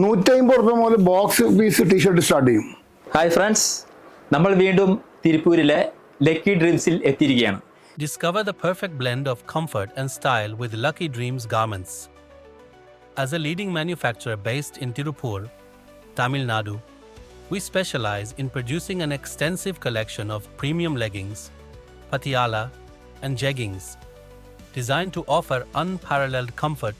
നൂറ്റമ്പത് റുപ്യ മുതൽ ബോക്സ് പീസ് ടീഷർട്ട് സ്റ്റാർട്ട് ചെയ്യും ഹായ് ഫ്രണ്ട്സ് നമ്മൾ വീണ്ടും തിരുപ്പൂരിലെ ലക്കി ഡ്രീംസിൽ എത്തിയിരിക്കുകയാണ് Discover the perfect blend of comfort and style with Lucky Dreams garments. As a leading manufacturer based in Tirupur, Tamil Nadu, we specialize in producing an extensive collection of premium leggings, patiala, and jeggings, designed to offer unparalleled comfort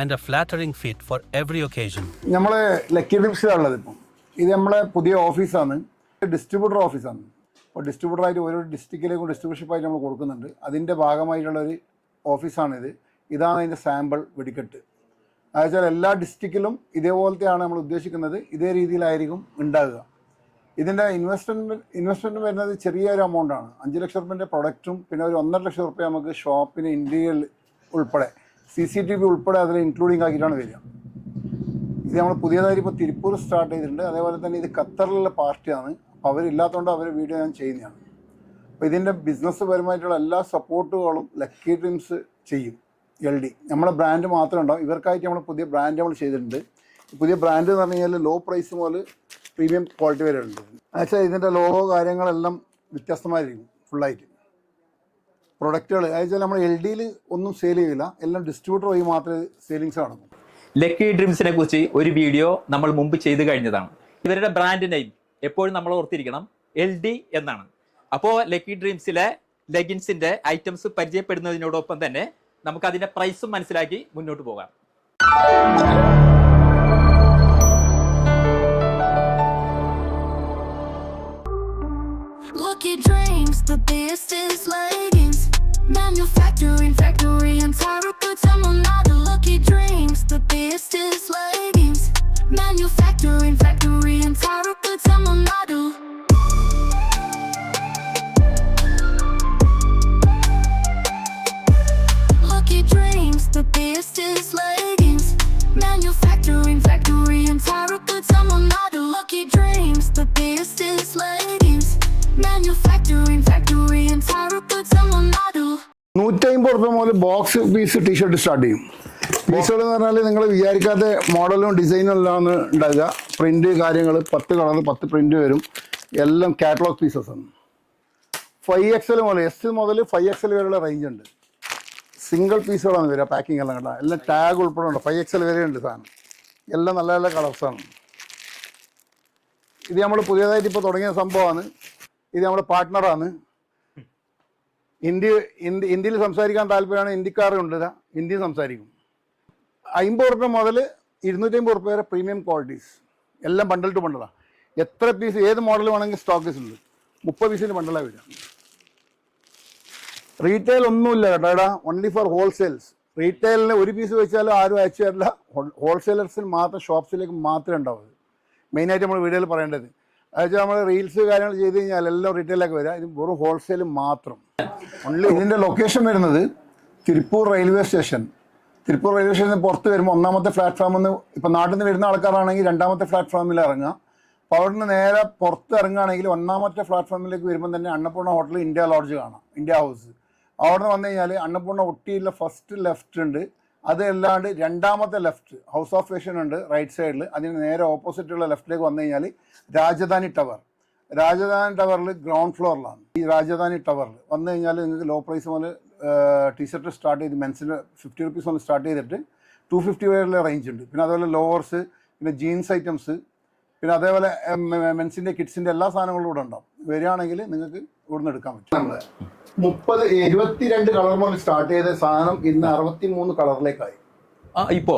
and a flattering fit for every occasion. നമ്മളെ Lucky ഡ്രിംസിലാണുള്ളത് ഇപ്പം. ഇത് നമ്മളെ പുതിയ ഓഫീസാണ്. Distributor ഓഫീസാണ്. അപ്പോൾ ഡിസ്ട്രിബ്യൂട്ടറായിട്ട് ഓരോ ഡിസ്ട്രിക്റ്റിലേക്കും ഡിസ്ട്രിബ്യൂഷൻഷിപ്പായിട്ട് നമ്മൾ കൊടുക്കുന്നുണ്ട്. അതിന്റെ ഭാഗമായിട്ടുള്ള ഒരു ഓഫീസാണിത്. ഇതാണ് അതിന്റെ സാമ്പിൾ വെടിക്കെട്ട്. അതെച്ചാൽ എല്ലാ ഡിസ്ട്രിക്റ്റിലും ഇതേപോലത്തെയാണ് നമ്മൾ ഉദ്ദേശിക്കുന്നത്. ഇതേ രീതിയിലായിരിക്കും ഉണ്ടാകുക ഇതിന്റെ ഇൻവെസ്റ്റ്മെന്റ് ഇൻവെസ്റ്റ്മെന്റ് വരുന്നത് ചെറിയൊരു എമൗണ്ടാണ് അഞ്ച് ലക്ഷം റുപ്യന്റെ പ്രൊഡക്റ്റും പിന്നെ ഒരു ഒന്നര ലക്ഷം റുപ്യ നമുക്ക് ഷോപ്പിന് ഇന്റീരിയൽ ഉൾപ്പെടെ സി സി ടി വി ഉൾപ്പെടെ അതിൽ ഇൻക്ലൂഡിങ് ആക്കിയിട്ടാണ് വരിക. ഇത് നമ്മൾ പുതിയതായിട്ട് ഇപ്പോൾ തിരുപ്പൂർ സ്റ്റാർട്ട് ചെയ്തിട്ടുണ്ട്. അതേപോലെ തന്നെ ഇത് ഖത്തറിലുള്ള പാർട്ടിയാണ്. അപ്പോൾ അവരില്ലാത്തതുകൊണ്ട് അവരെ വീഡിയോ ഞാൻ ചെയ്യുന്നതാണ്. അപ്പോൾ ഇതിന്റെ ബിസിനസ് പരമായിട്ടുള്ള എല്ലാ സപ്പോർട്ടുകളും ലക്കി ഡ്രീംസ് ചെയ്യും. എൽ ഡി നമ്മുടെ ബ്രാൻഡ് മാത്രമേ ഉണ്ടാവും. ഇവർക്കായിട്ട് നമ്മൾ പുതിയ ബ്രാൻഡ് നമ്മൾ ചെയ്തിട്ടുണ്ട്. പുതിയ ബ്രാൻഡ് എന്ന് പറഞ്ഞു കഴിഞ്ഞാൽ ലോ പ്രൈസ് മുതൽ പ്രീമിയം ക്വാളിറ്റി വരെ ഉണ്ട് എന്നുവെച്ചാൽ ഇതിന്റെ ലോഗോ കാര്യങ്ങളെല്ലാം വ്യത്യസ്തമായിരിക്കും. ഫുള്ളായിട്ട് പ്രൊഡക്റ്റുകൾ അതായത് നമ്മൾ എൽ ഡിയിൽ ഒന്നും സെയിൽ ചെയ്യില്ല എല്ലാം ഡിസ്ട്രിബ്യൂട്ടർ വഴി മാത്രമേ സെയിലിങ്സ് നടക്കൂ ലക്കി ഡ്രീംസിനെ കുറിച്ച് ഒരു വീഡിയോ നമ്മൾ മുമ്പ് ചെയ്തു കഴിഞ്ഞതാണ്. ഇവരുടെ ബ്രാൻഡ് നെയിം എപ്പോഴും നമ്മൾ ഓർത്തിരിക്കണം എൽ ഡി എന്നാണ്. അപ്പോൾ ലക്കി ഡ്രീംസിലെ ലെഗിൻസിന്റെ ഐറ്റംസ് പരിചയപ്പെടുന്നതിനോടൊപ്പം തന്നെ നമുക്ക് അതിന്റെ പ്രൈസും മനസ്സിലാക്കി മുന്നോട്ട് പോകാം. Lucky dreams, the best is leggings. Manufacturing factory and Tyra box piece T shirt start ചെയ്യും. പീസുകൾ എന്ന് പറഞ്ഞാൽ നിങ്ങൾ വിചാരിക്കാത്ത മോഡലും ഡിസൈനും എല്ലാം ഉണ്ടാകുക പ്രിന്റ് കാര്യങ്ങൾ പത്ത് കളർ പത്ത് പ്രിന്റ് വരും. എല്ലാം കാറ്റലോഗ് പീസസ് ആണ്. ഫൈവ് എക്സൽ മുതൽ എസ് മുതൽ ഫൈവ് എക്സൽ വരെയുള്ള റേഞ്ച് ഉണ്ട്. സിംഗിൾ പീസുകളാണ് വരിക പാക്കിംഗ് എല്ലാം കണ്ട. എല്ലാം ടാഗ് ഉൾപ്പെടെ ഉണ്ട് ഫൈവ് എക്സൽ വരെ ഉണ്ട് സാധനം. എല്ലാം നല്ല നല്ല കളേഴ്സാണ് ഇത് നമ്മൾ പുതിയതായിട്ട് ഇപ്പോൾ തുടങ്ങിയ സംഭവമാണ്. ഇത് നമ്മുടെ പാർട്ട്ണറാണ് ഹിന്ദി ഇന്ത്യയിൽ സംസാരിക്കാൻ താല്പര്യമാണ് ഇന്ത്യക്കാരുണ്ട്. ഹിന്ദി സംസാരിക്കും. അമ്പത് റുപ്യ മുതൽ ഇരുന്നൂറ്റമ്പത് റുപ്യ വരെ പ്രീമിയം ക്വാളിറ്റീസ് എല്ലാം ബണ്ടൽ ടു ബണ്ടലാണ് എത്ര പീസ് ഏത് മോഡൽ വേണമെങ്കിൽ ഉണ്ട്. മുപ്പത് പീസിന് ബണ്ടലാണ് വരിക. റീറ്റെയിൽ ഒന്നുമില്ല കേട്ടോ. ഓൺലി ഫോർ ഹോൾസെയിൽസ് റീറ്റെയിലിന് ഒരു പീസ് വെച്ചാലും ആരും അയച്ചു തരില്ല. ഹോൾസെയിലേഴ്സിന് മാത്രം ഷോപ്സിലേക്ക് മാത്രമേ ഉണ്ടാവും മെയിനായിട്ട് നമ്മൾ വീഡിയോയിൽ പറയേണ്ടത്. അതായത് നമ്മൾ റീൽസ് കാര്യങ്ങൾ ചെയ്ത് കഴിഞ്ഞാൽ എല്ലാം റീറ്റെയിലേക്ക് വരിക. ഇത് വെറും ഹോൾസെയിൽ മാത്രം. ഇതിന്റെ ലൊക്കേഷൻ വരുന്നത് Tiruppur railway station Tiruppur railway സ്റ്റേഷനിൽ പുറത്ത് വരുമ്പോൾ ഒന്നാമത്തെ പ്ലാറ്റ്ഫോമിൽ നിന്ന് ഇപ്പം നാട്ടിൽ നിന്ന് വരുന്ന ആൾക്കാരാണെങ്കിൽ രണ്ടാമത്തെ പ്ലാറ്റ്ഫോമിൽ ഇറങ്ങുക. അപ്പോൾ അവിടെ നിന്ന് നേരെ പുറത്ത് ഇറങ്ങുകയാണെങ്കിൽ ഒന്നാമത്തെ പ്ലാറ്റ്ഫോമിലേക്ക് വരുമ്പോൾ തന്നെ അന്നപൂർണ ഹോട്ടൽ ഇന്ത്യ ലോഡ്ജ് കാണാം. ഇന്ത്യ ഹൗസ് അവിടെ നിന്ന് വന്നു കഴിഞ്ഞാൽ അന്നപൂർണ ഒട്ടിയുള്ള ഫസ്റ്റ് ലെഫ്റ്റ് ഉണ്ട്. അതല്ലാണ്ട് രണ്ടാമത്തെ ലെഫ്റ്റ് ഹൗസ് ഓഫ് ഫേഷൻ ഉണ്ട് റൈറ്റ് സൈഡിൽ അതിന് നേരെ ഓപ്പോസിറ്റുള്ള ലെഫ്റ്റിലേക്ക് വന്നു കഴിഞ്ഞാൽ രാജധാനി ടവർ രാജധാനി ടവറിൽ ഗ്രൗണ്ട് ഫ്ലോറിലാണ്. ഈ രാജധാനി ടവറിൽ വന്നു കഴിഞ്ഞാൽ നിങ്ങൾക്ക് ലോ പ്രൈസ് മുതൽ ടീഷർട്ട് സ്റ്റാർട്ട് ചെയ്ത് മെൻസിന് ഫിഫ്റ്റി റുപ്പീസ് മുതൽ സ്റ്റാർട്ട് ചെയ്തിട്ട് ടു ഫിഫ്റ്റി വരെയുള്ള റേഞ്ച് ഉണ്ട്. പിന്നെ അതുപോലെ ലോവേഴ്സ് പിന്നെ ജീൻസ് ഐറ്റംസ് പിന്നെ അതേപോലെ മെൻസിന്റെ കിഡ്സിന്റെ എല്ലാ സാധനങ്ങളും ഇവിടെ ഉണ്ടാവും. വരികയാണെങ്കിൽ നിങ്ങൾക്ക് ഇവിടുന്ന് എടുക്കാൻ പറ്റും. നമ്മൾ മുപ്പത് എഴുപത്തിരണ്ട് കളർ മുതൽ സ്റ്റാർട്ട് ചെയ്ത സാധനം ഇന്ന് അറുപത്തി മൂന്ന് കളറിലേക്കായി ഇപ്പോ.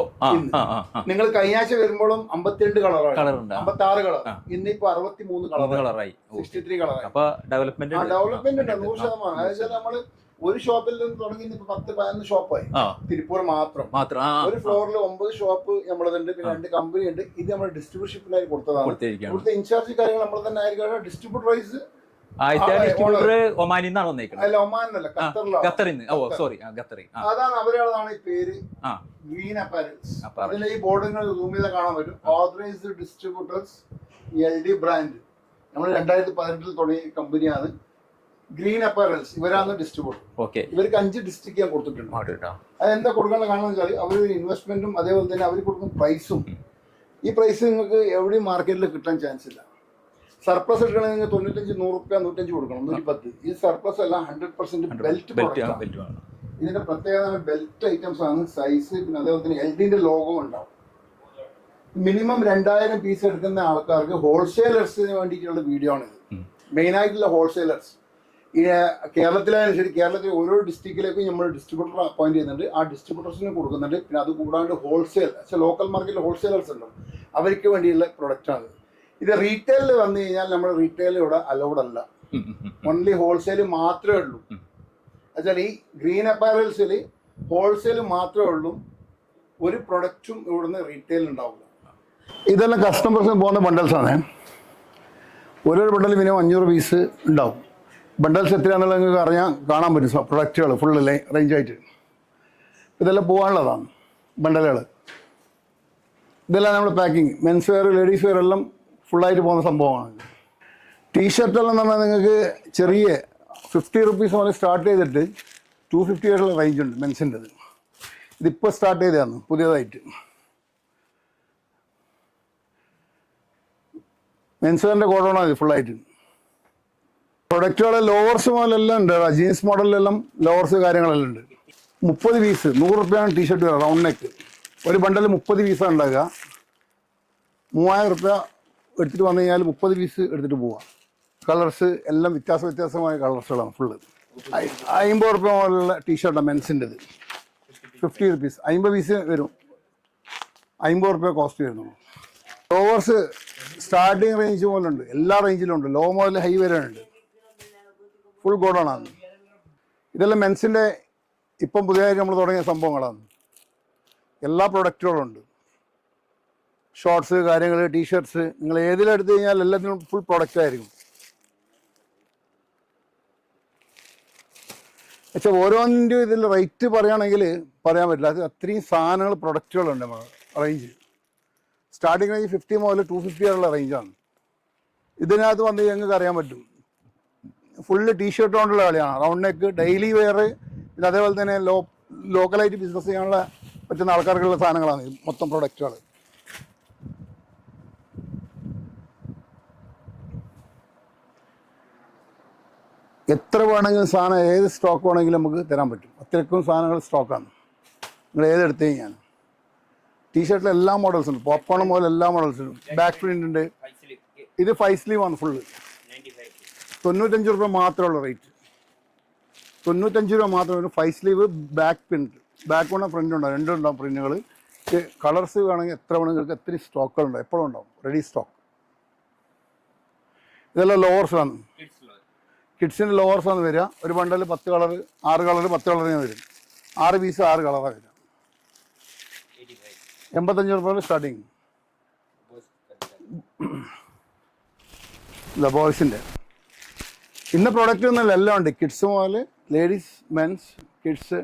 നിങ്ങൾ കഴിഞ്ഞ ആഴ്ച വരുമ്പോഴും അമ്പത്തിരണ്ട് കളറാണ് ഉണ്ട്. അമ്പത്തി ആറ് കളർ ഇന്നിപ്പോ അറുപത്തി മൂന്ന് കളറായി സിക്സ്റ്റി ത്രീ കളറായി അപ്പൊ ഡെവലപ്മെന്റ് ഡെവലപ്മെന്റ് ഉണ്ട്. നൂറ് ശതമാനം. അതായത് നമ്മൾ ഒരു ഷോപ്പിൽ നിന്ന് തുടങ്ങി ഇപ്പൊ പത്ത് പതിനൊന്ന് ഷോപ്പായി തിരുപ്പൂർ മാത്രം. മാത്രം. ഒരു ഫ്ലോറിൽ ഒമ്പത് ഷോപ്പ് നമ്മളതുണ്ട്. പിന്നെ രണ്ട് കമ്പനി ഉണ്ട്. ഇത് നമ്മൾ ഡിസ്ട്രിബ്യൂഷനായി കൊടുത്തതാണ്. ഇവിടുത്തെ ഇൻചാർജ് കാര്യങ്ങൾ നമ്മൾ തന്നെ ആയിരിക്കും. ഡിസ്ട്രിബ്യൂട്ടർ വൈസ് ആദ്യത്തെ ആ, ഡിസ്ട്രിബ്യൂട്ടർ ഒമാനിൽ നിന്നാണ് വന്നേക്കുന്നത് അല്ല ഒമാൻ എന്നല്ല ഖത്തറിന്ന്. ഓ സോറി ഖത്തറി. അതാണ് അവരാളാണ് ഈ പേര്. Green apparels Apparel. ഈ ബോർഡുകൾ സൂം ചെയ്താൽ കാണാൻ പറ്റും. Authorized distributors L D brand നമ്മൾ രണ്ടായിരത്തി പതിനെട്ടിൽ തുടങ്ങിയ കമ്പനിയാണ്. ഗ്രീൻ അപ്പാരൽസ് ഇവരാണ് ഡിസ്ട്രിബ്യൂട്ടർ ഓക്കെ. ഇവർക്ക് അഞ്ച് ഡിസ്ട്രിക്ട് ഞാൻ കൊടുത്തിട്ടുണ്ട്. അതെന്താ കൊടുക്കണം കാരണം വെച്ചാൽ അവർ ഇൻവെസ്റ്റ്മെന്റും അതേപോലെ തന്നെ അവർ കൊടുക്കുന്ന പ്രൈസും ഈ പ്രൈസ് നിങ്ങൾക്ക് എവിടെയും മാർക്കറ്റിൽ കിട്ടാൻ ചാൻസ് ഇല്ല. സർപ്ലസ് എടുക്കണമെങ്കിൽ തൊണ്ണൂറ്റഞ്ച് നൂറ് റുപ്യ നൂറ്റഞ്ച് കൊടുക്കണം. നൂറ്റി പത്ത്. ഈ സർപ്ലസ് എല്ലാം hundred percent belt belt product ഇതിന്റെ പ്രത്യേകത ബെൽറ്റ് ഐറ്റംസ് ആണ് സൈസ് പിന്നെ അതേപോലെ തന്നെ എൽ ഡിന്റെ ലോഗോ ഉണ്ടാവും. മിനിമം രണ്ടായിരം പീസ് എടുക്കുന്ന ആൾക്കാർക്ക് ഹോൾസെയിലേഴ്സിന് വേണ്ടിയിട്ടുള്ള വീഡിയോ ആണിത്. മെയിൻ ആയിട്ടുള്ള ഹോൾസെയിലേഴ്സ് ഈ കേരളത്തിലായാലും ശരി കേരളത്തിലെ ഓരോ ഡിസ്ട്രിക്റ്റിലേക്കും നമ്മൾ ഡിസ്ട്രിബ്യൂട്ടർ അപ്പോയിന്റ് ചെയ്യുന്നുണ്ട്. ആ ഡിസ്ട്രിബ്യൂട്ടേഴ്സിന് കൊടുക്കുന്നുണ്ട്. പിന്നെ അത് കൂടാണ്ട് ഹോൾസെയിൽ ലോക്കൽ മാർക്കറ്റിൽ ഹോൾസെയിലേഴ്സ് ഉണ്ടാവും. അവർക്ക് വേണ്ടിയുള്ള പ്രൊഡക്റ്റാണ് ഇത് റീറ്റെയിലിൽ വന്നു കഴിഞ്ഞാൽ നമ്മൾ റീറ്റെയിൽ ഇവിടെ അലൗഡ് അല്ല. ഓൺലി ഹോൾസെയിൽ മാത്രമേ ഉള്ളൂ. എന്നുവെച്ചാൽ ഈ ഗ്രീൻ അപ്പാരൽസിൽ ഹോൾസെയിൽ മാത്രമേ ഉള്ളൂ. ഒരു പ്രൊഡക്റ്റും ഇവിടുന്ന് റീറ്റെയിൽ ഉണ്ടാവില്ല. ഇതെല്ലാം കസ്റ്റമേഴ്സിന് പോകുന്ന ബണ്ടൽസ് ആണ്. ഓരോ ബണ്ടൽ മിനിമം അഞ്ഞൂറ് പീസ് ഉണ്ടാവും. ബണ്ടൽസ് എത്രയാണെന്നുള്ളത് നിങ്ങൾക്ക് അറിയാൻ കാണാൻ പറ്റും. പ്രൊഡക്റ്റുകൾ ഫുള്ള് റേഞ്ച് ആയിട്ട്. ഇതെല്ലാം പോകാനുള്ളതാണ്. ബണ്ടലുകൾ ഇതെല്ലാം നമ്മൾ packing men's wear ladies wear എല്ലാം ഫുള്ളായിട്ട് പോകുന്ന സംഭവമാണ്. ടീഷർട്ടെല്ലാം പറഞ്ഞാൽ നിങ്ങൾക്ക് ചെറിയ ഫിഫ്റ്റി റുപ്പീസ് മുതൽ സ്റ്റാർട്ട് ചെയ്തിട്ട് ടു ഫിഫ്റ്റി ആയിട്ടുള്ള റേഞ്ച് ഉണ്ട് മെൻസിന്റെത് ഇതിപ്പോൾ സ്റ്റാർട്ട് ചെയ്തതാണ് പുതിയതായിട്ട്. മെൻസുകാരന്റെ കോഡോണാണ് ഇത് ഫുള്ളായിട്ട്. പ്രൊഡക്റ്റുകളെ ലോവർസ് മുതലെല്ലാം ഉണ്ട് ജീൻസ് മോഡലിലെല്ലാം ലോവർസ് കാര്യങ്ങളെല്ലാം ഉണ്ട്. മുപ്പത് പീസ് നൂറ് റുപ്യാണ് ടീഷർട്ട് റൗണ്ട് നെക്ക് ഒരു ബണ്ടൽ മുപ്പത് പീസാണ് ഉണ്ടാക്കുക മൂവായിരം റുപ്യ എടുത്തിട്ട് വന്നു കഴിഞ്ഞാൽ മുപ്പത് പീസ് എടുത്തിട്ട് പോവാം. കളേഴ്സ് എല്ലാം വ്യത്യാസ വ്യത്യാസമായ കളേഴ്സുകളാണ് ഫുള്ള് അമ്പത് റുപ്യ മുതലുള്ള ടീഷർട്ടാണ് മെൻസിന്റെത് ഫിഫ്റ്റി റുപ്പീസ് അമ്പത് പീസ് വരും. അമ്പത് റുപ്യ കോസ്റ്റ് വരുന്നുള്ളൂ ലോവേഴ്സ് സ്റ്റാർട്ടിങ് റേഞ്ച് പോലുണ്ട്. എല്ലാ റേഞ്ചിലും ഉണ്ട്. ലോ മുതൽ ഹൈ വരെ ഉണ്ട്. ഫുൾ ഗോഡാണ് ഇതെല്ലാം മെൻസിന്റെ ഇപ്പം പുതിയതായിട്ട് നമ്മൾ തുടങ്ങിയ സംഭവങ്ങളാണ്. എല്ലാ പ്രൊഡക്റ്റുകളും ഉണ്ട്. ഷോർട്സ് കാര്യങ്ങൾ ടീഷർട്സ് നിങ്ങൾ ഏതിലെടുത്ത് കഴിഞ്ഞാൽ എല്ലാത്തിനും ഫുൾ പ്രൊഡക്റ്റ് ആയിരിക്കും. പക്ഷെ ഓരോന്നിന്റെ ഇതിൽ റേറ്റ് പറയുകയാണെങ്കിൽ പറയാൻ പറ്റില്ല. അത് അത്രയും സാധനങ്ങൾ പ്രൊഡക്റ്റുകളുണ്ട് നമ്മൾ റേഞ്ച് സ്റ്റാർട്ടിങ് റേഞ്ച് ഫിഫ്റ്റി മുതൽ ടു ഫിഫ്റ്റി വരെയുള്ള റേഞ്ചാണ് ഇതിനകത്ത് വന്ന് ഞങ്ങൾക്ക് അറിയാൻ പറ്റും. ഫുള്ള് ടീഷർട്ട് കൊണ്ടുള്ള കളിയാണ്. റൗണ്ട് നെക്ക് ഡെയിലി വെയർ പിന്നെ അതേപോലെ തന്നെ ലോ ലോക്കലായിട്ട് ബിസിനസ് ചെയ്യാനുള്ള പറ്റുന്ന ആൾക്കാർക്കുള്ള സാധനങ്ങളാണ് മൊത്തം പ്രൊഡക്റ്റുകൾ എത്ര വേണമെങ്കിലും സാധനം ഏത് സ്റ്റോക്ക് വേണമെങ്കിലും നമുക്ക് തരാൻ പറ്റും. അത്രയ്ക്കും സാധനങ്ങൾ സ്റ്റോക്കാണ് നിങ്ങൾ ഏതെടുത്ത് കഴിഞ്ഞാൽ ടീഷർട്ടിൽ എല്ലാ മോഡൽസ് ഉണ്ട്. പോപ്കോൺ പോലെ എല്ലാ മോഡൽസും ബാക്ക് പ്രിന്റ് ഉണ്ട്. ഇത് ഫൈവ് സ്ലീവ് ആണ് ഫുള്ള് തൊണ്ണൂറ്റഞ്ച് രൂപ മാത്രമേ ഉള്ളൂ റേറ്റ് തൊണ്ണൂറ്റഞ്ച് രൂപ മാത്രമേ five sleeve back print back വേണം പ്രിന്റ് ഉണ്ടാവും. രണ്ടും ഉണ്ടാവും പ്രിന്റുകൾ കളർസ് വേണമെങ്കിൽ എത്ര വേണമെങ്കിൽ എത്ര സ്റ്റോക്കുകൾ ഉണ്ടാവും എപ്പോഴും ഉണ്ടാവും. റെഡി സ്റ്റോക്ക് ഇതെല്ലാം ലോവർസ് ആണ് കിഡ്സിന്റെ ആണ് വരിക. ഒരു ബണ്ടൽ പത്ത് കളർ ആറ് കളർ പത്ത് കളറിന് വരും. ആറ് പീസ് ആറ് കളറാണ് വരിക. എൺപത്തഞ്ച് റുപ്യാണ് സ്റ്റാർട്ടിങ് ഇല്ല ബോയ്സിന്റെ ഇന്ന പ്രോഡക്റ്റ് എന്നല്ല എല്ലാം ഉണ്ട്. കിഡ്സ് പോലെ ലേഡീസ് മെൻസ് കിഡ്സ്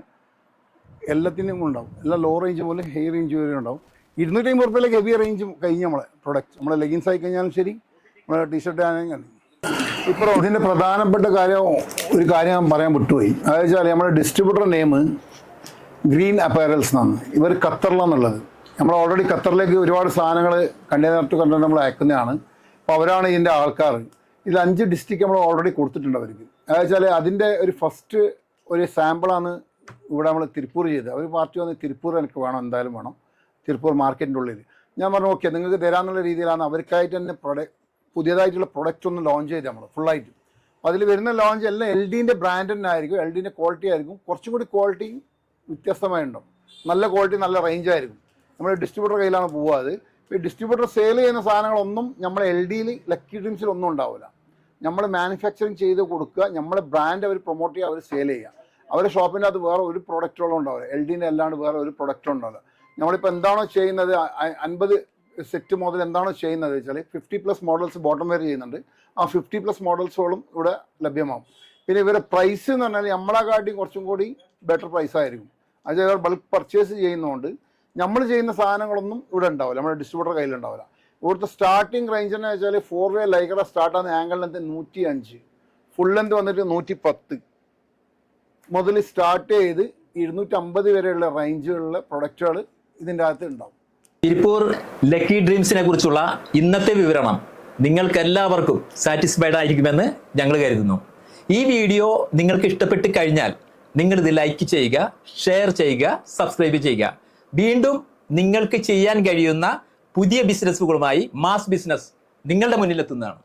എല്ലാത്തിനും ഉണ്ടാവും. എല്ലാം ലോ റേഞ്ച് പോലെ ഹൈ റേഞ്ച് വരെ ഉണ്ടാവും. ഇരുന്നൂറ്റി അമ്പത് റുപ്യയിലേക്ക് ഹെവി റേഞ്ച് കഴിഞ്ഞ് നമ്മളെ പ്രൊഡക്റ്റ് നമ്മളെ ലെഗിൻസ് ആയി കഴിഞ്ഞാലും ശരി നമ്മളെ ടീഷർട്ട് ആണെങ്കിലും ഇതിന്റെ പ്രധാനപ്പെട്ട കാര്യം ഒരു കാര്യം ഞാൻ പറയാൻ വിട്ടുപോയി. അതായത് വെച്ചാൽ നമ്മുടെ ഡിസ്ട്രിബ്യൂട്ടർ നെയിം ഗ്രീൻ അപ്പയറൽസ് എന്നാണ്. ഇവർ ഖത്തറിലാന്നുള്ളത് നമ്മൾ ഓൾറെഡി ഖത്തറിലേക്ക് ഒരുപാട് സാധനങ്ങൾ കണ്ടെയ്നർ ടു കണ്ടെയ്നർ നമ്മൾ അയക്കുന്നതാണ്. അപ്പോൾ അവരാണ് ഇതിന്റെ ആൾക്കാർ. ഇത് അഞ്ച് ഡിസ്ട്രിക്ട് നമ്മൾ ഓൾറെഡി കൊടുത്തിട്ടുണ്ട് അവർക്ക്. അതായത് വെച്ചാൽ അതിന്റെ ഒരു ഫസ്റ്റ് ഒരു സാമ്പിളാണ് ഇവിടെ നമ്മൾ തിരുപ്പൂർ ചെയ്തത്. അവർ പാർട്ടി വന്ന് തിരുപ്പൂർ എനിക്ക് വേണം എന്തായാലും വേണം. തിരുപ്പൂർ മാർക്കറ്റിന്റെ ഉള്ളിൽ ഞാൻ പറഞ്ഞു ഓക്കെ നിങ്ങൾക്ക് തരാമെന്നുള്ള രീതിയിലാണ് അവർക്കായിട്ട് തന്നെ പ്രൊഡക്റ്റ് പുതിയതായിട്ടുള്ള പ്രൊഡക്റ്റ് ഒന്ന് ലോഞ്ച് ചെയ്ത് നമ്മൾ ഫുള്ളായിട്ട് അപ്പോൾ അതിൽ വരുന്ന ലോഞ്ച് എല്ലാം എൽ ഡീന്റെ ബ്രാൻഡ് തന്നെ ആയിരിക്കും. എൽ ഡീന്റെ ക്വാളിറ്റി ആയിരിക്കും. കുറച്ചും കൂടി ക്വാളിറ്റി വ്യത്യസ്തമായി ഉണ്ടാവും നല്ല ക്വാളിറ്റി നല്ല റേഞ്ച് ആയിരിക്കും. നമ്മൾ ഡിസ്ട്രിബ്യൂട്ടർ കയ്യിലാണ് അത്. ഈ ഡിസ്ട്രിബ്യൂട്ടർ സെയിൽ ചെയ്യുന്ന സാധനങ്ങളൊന്നും നമ്മൾ എൽ ഡിയിൽ ലക്കി ഡ്രീംസിൽ ഒന്നും ഉണ്ടാവില്ല നമ്മൾ മാനുഫാക്ചറിങ് ചെയ്ത് കൊടുക്കുക. നമ്മളെ ബ്രാൻഡ് അവർ പ്രൊമോട്ട് ചെയ്യുക അവർ സെയിൽ ചെയ്യുക. അവരുടെ ഷോപ്പിന്റെ അത് വേറെ ഒരു പ്രൊഡക്റ്റുകളും ഉണ്ടാവില്ല. എൽ ഡീന്റെ അല്ലാണ്ട് വേറെ ഒരു പ്രൊഡക്റ്റും ഉണ്ടാവില്ല. നമ്മളിപ്പോൾ എന്താണോ ചെയ്യുന്നത്? അൻപത് സെറ്റ് മോഡൽ എന്താണ് ചെയ്യുന്നത് വെച്ചാൽ fifty plus models bottom wear ചെയ്യുന്നുണ്ട്. ആ ഫിഫ്റ്റി പ്ലസ് മോഡൽസുകളും ഇവിടെ ലഭ്യമാകും പിന്നെ ഇവരുടെ പ്രൈസ് എന്ന് പറഞ്ഞാൽ നമ്മളെക്കാട്ടിയും കുറച്ചും കൂടി ബെറ്റർ പ്രൈസ് ആയിരിക്കും. അത് ഇവർ ബൾക്ക് പർച്ചേസ് ചെയ്യുന്നതുകൊണ്ട് നമ്മൾ ചെയ്യുന്ന സാധനങ്ങളൊന്നും ഇവിടെ ഉണ്ടാവില്ല. നമ്മുടെ ഡിസ്ട്രിബ്യൂട്ടർ കയ്യിലുണ്ടാവില്ല ഇവിടുത്തെ സ്റ്റാർട്ടിംഗ് റേഞ്ച് എന്ന് വെച്ചാൽ ഫോർ വേ ലൈക്കറ സ്റ്റാർട്ട് ആകുന്ന ആംഗിൾ ലെന്ത് നൂറ്റി അഞ്ച് ഫുൾ ലെന്ത് വന്നിട്ട് നൂറ്റി പത്ത് മുതൽ സ്റ്റാർട്ട് ചെയ്ത് ഇരുന്നൂറ്റമ്പത് വരെയുള്ള റേഞ്ചുകളിലെ പ്രൊഡക്റ്റുകൾ ഇതിന്റെ അകത്ത് ഉണ്ടാവും. തിരുപ്പൂർ ലക്കി ഡ്രീംസിനെ കുറിച്ചുള്ള ഇന്നത്തെ വിവരണം നിങ്ങൾക്ക് എല്ലാവർക്കും സാറ്റിസ്ഫൈഡ് ആയിരിക്കുമെന്ന് ഞങ്ങൾ കരുതുന്നു. ഈ വീഡിയോ നിങ്ങൾക്ക് ഇഷ്ടപ്പെട്ട് കഴിഞ്ഞാൽ നിങ്ങൾ ഇത് ലൈക്ക് ചെയ്യുക ഷെയർ ചെയ്യുക സബ്സ്ക്രൈബ് ചെയ്യുക. വീണ്ടും നിങ്ങൾക്ക് ചെയ്യാൻ കഴിയുന്ന പുതിയ ബിസിനസ്സുകളുമായി മാസ് ബിസിനസ് നിങ്ങളുടെ മുന്നിലെത്തുന്നതാണ്.